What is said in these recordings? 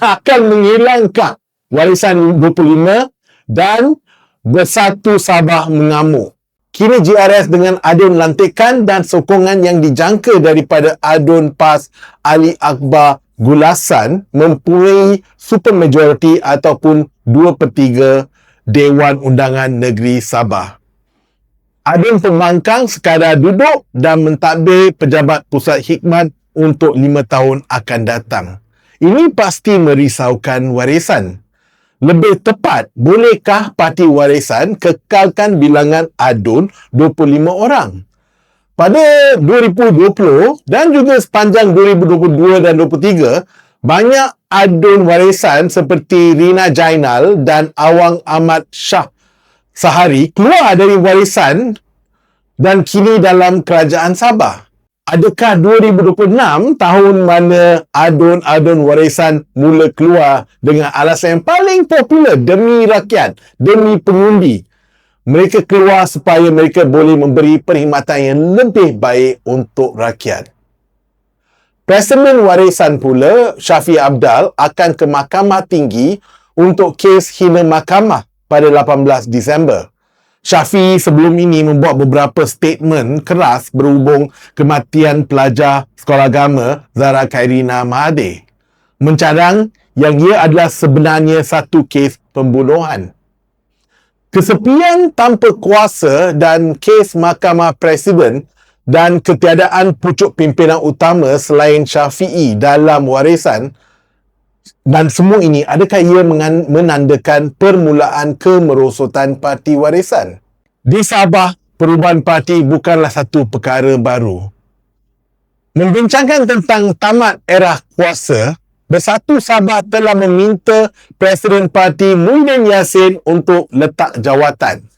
akan menghilangkan warisan 25 dan Bersatu Sabah mengamuk. Kini GRS dengan adun lantikan dan sokongan yang dijangka daripada adun PAS Ali Akbar Gulasan mempunyai super majority ataupun 2 per 3 Dewan Undangan Negeri Sabah. Adun pembangkang sekadar duduk dan mentadbir pejabat pusat hikmat untuk 5 tahun akan datang. Ini pasti merisaukan warisan. Lebih tepat, bolehkah parti warisan kekalkan bilangan adun 25 orang? Pada 2020 dan juga sepanjang 2022 dan 2023, banyak adun warisan seperti Rina Jainal dan Awang Ahmad Shah Sahari keluar dari warisan dan kini dalam kerajaan Sabah adakah 2026 tahun mana adun-adun warisan mula keluar dengan alasan yang paling popular demi rakyat, demi pengundi. Mereka keluar supaya mereka boleh memberi perkhidmatan yang lebih baik untuk rakyat. Presiden warisan pula, Syafi Abdal akan ke Mahkamah Tinggi untuk kes hina mahkamah pada 18 Disember. Syafi sebelum ini membuat beberapa statement keras berhubung kematian pelajar sekolah agama Zara Khairina Mahathir. Mencadang yang ia adalah sebenarnya satu kes pembunuhan. Kesepian tanpa kuasa dan kes mahkamah presiden dan ketiadaan pucuk pimpinan utama selain Syafi'i dalam warisan dan semua ini, adakah ia menandakan permulaan kemerosotan parti warisan? Di Sabah, perubahan parti bukanlah satu perkara baru. Membincangkan tentang tamat era kuasa, Bersatu Sabah telah meminta Presiden Parti Muhyiddin Yassin untuk letak jawatan.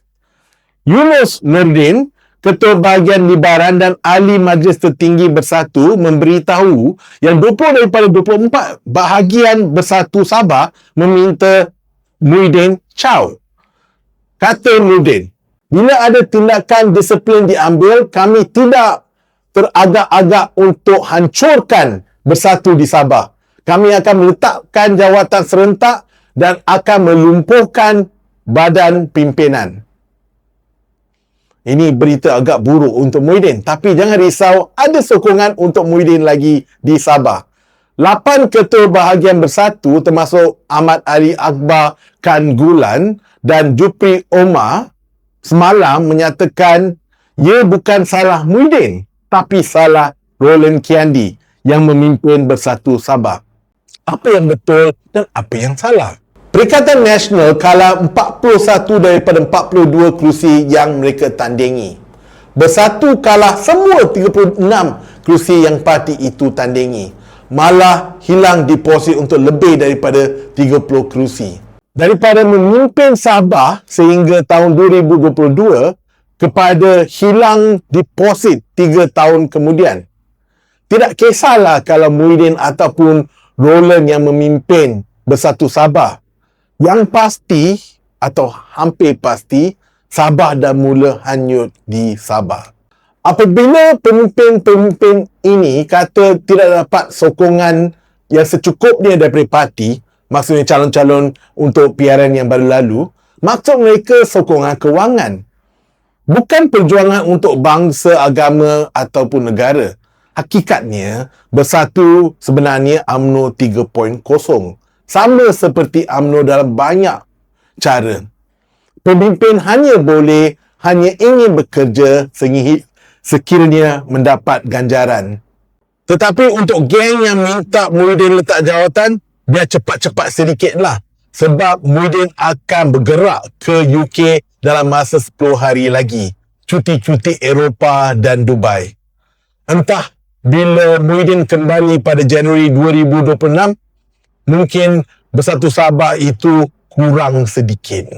Yunus Nurdin Ketua Bahagian Libaran dan Ahli Majlis Tertinggi Bersatu memberitahu yang 20 daripada 24 bahagian Bersatu Sabah meminta Muhyiddin Chow. Kata Muhyiddin, bila ada tindakan disiplin diambil, kami tidak teragak-agak untuk hancurkan Bersatu di Sabah. Kami akan meletakkan jawatan serentak dan akan melumpuhkan badan pimpinan. Ini berita agak buruk untuk Muhyiddin. Tapi jangan risau, ada sokongan untuk Muhyiddin lagi di Sabah. Lapan ketua bahagian bersatu termasuk Ahmad Ali Akbar Kan Gulan dan Jupri Omar semalam menyatakan ia bukan salah Muhyiddin tapi salah Roland Kiandi yang memimpin bersatu Sabah. Apa yang betul dan apa yang salah? Perikatan Nasional kalah 41 daripada 42 kerusi yang mereka tandingi. Bersatu kalah semua 36 kerusi yang parti itu tandingi. Malah hilang deposit untuk lebih daripada 30 kerusi. Daripada memimpin Sabah sehingga tahun 2022 kepada hilang deposit 3 tahun kemudian. Tidak kisahlah kalau Muhyiddin ataupun Roland yang memimpin Bersatu Sabah yang pasti atau hampir pasti Sabah dah mula hanyut di Sabah. Apabila pemimpin-pemimpin ini kata tidak dapat sokongan yang secukupnya daripada parti, maksudnya calon-calon untuk PRN yang baru lalu, maksud mereka sokongan kewangan. Bukan perjuangan untuk bangsa, agama ataupun negara. Hakikatnya, bersatu sebenarnya UMNO 3.0 sama seperti AMNO dalam banyak cara. Pemimpin hanya boleh, hanya ingin bekerja sekiranya mendapat ganjaran. Tetapi untuk geng yang minta Muhyiddin letak jawatan, biar cepat-cepat sedikitlah. Sebab Muhyiddin akan bergerak ke UK dalam masa 10 hari lagi. Cuti-cuti Eropah dan Dubai. Entah bila Muhyiddin kembali pada Januari 2026, mungkin bersatu Sabah itu kurang sedikit.